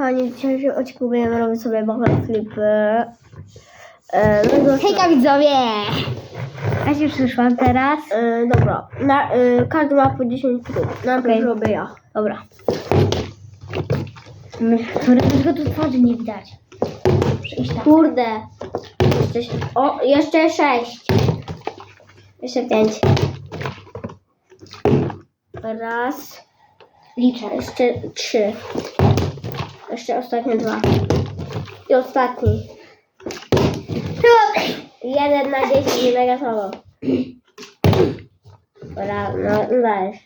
kochani, w dzisiejszym odcinku będziemy robić sobie backflipy. E, no to, Hejka widzowie! Ja się przyszłam teraz. e, dobra, na, e, każdy ma po 10 prób. Najpierw Okej. robię ja. Dobra. Którego tu twarzy nie widać. Tak. Kurde. Jeszcze, o, jeszcze 6. Jeszcze 5. Raz. Liczę. Jeszcze 3. Jeszcze ostatnie dwa. I ostatni. Jeden na 10 i mega słabo. Dobra, no, no dajesz.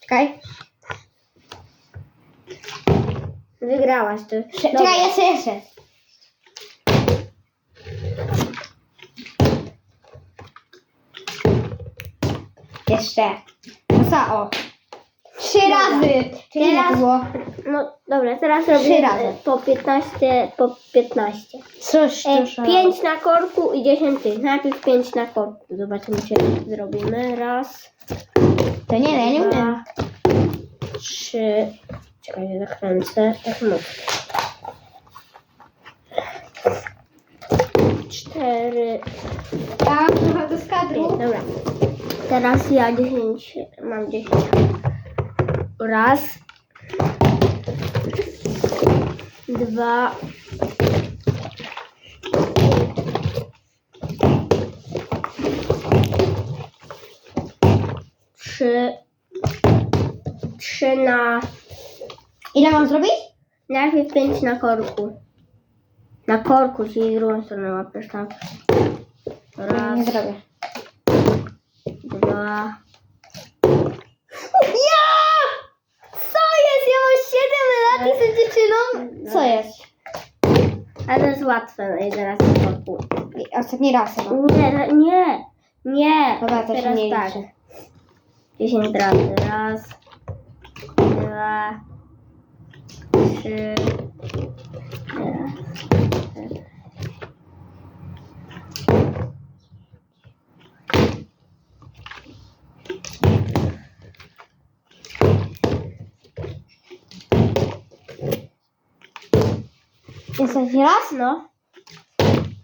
Czekaj. Wygrałaś ty. Dobra. Czekaj, jeszcze, jeszcze. Jeszcze. No co, o. Trzy razy. Czyli Teraz- było? No dobra, teraz robię razy. e, po 15, po 15. Coś E, 5 na korku i 10 tych. Najpierw 5 na korku. Zobaczymy, czy zrobimy. Raz, To nie, ja nie umiem. dwa, trzy. Czekaj, nie zakręcę. Tak mocno. Cztery. Ja wychodzę z pięć. kadru. Dobra. Teraz ja 10. Mam 10. Raz. Dwa. Trzy. Trzy na. Ile mam zrobić? Najpierw pięć na korku. Na korku, czyli drugą stronę łapiesz tak. Raz, Nie zrobię. dwa. Ja! Co jest? Ja mam 7 lat i jestem dziewczyną. Co jest? Ale to jest łatwe na 11 korku. Ostatni raz chyba. Nie, no- nie, nie. Dobra, to się Teraz nie tak. liczy. 10 razy. Raz, dwa, trzy, raz. Ostatni raz? No.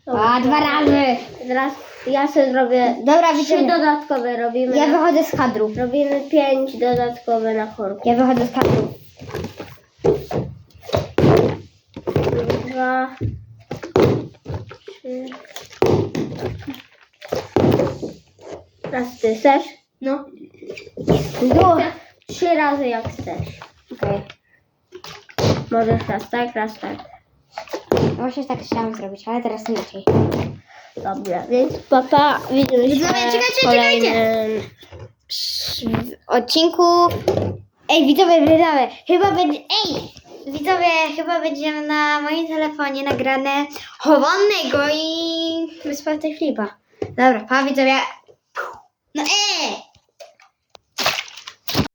A, dwa razy. Teraz ja sobie zrobię Dobra, trzy widzimy. dodatkowe robimy. Ja na, wychodzę z kadru. robimy pięć dodatkowe na korku. Ja wychodzę z kadru. Dwa, trzy. Raz ty chcesz? No. No. Trzy razy jak chcesz. Okej. Możesz raz tak, raz tak. Właśnie tak chciałam zrobić, ale teraz inaczej. Dobra, więc papa, widzimy się Widzowie, czekajcie, w kolejnym... W odcinku... Ej, widzowie, widzowie, chyba będzie... Ej! Widzowie, chyba będziemy na moim telefonie nagrane chowanego i wyspać flipa. Dobra, pa widzowie. No ej!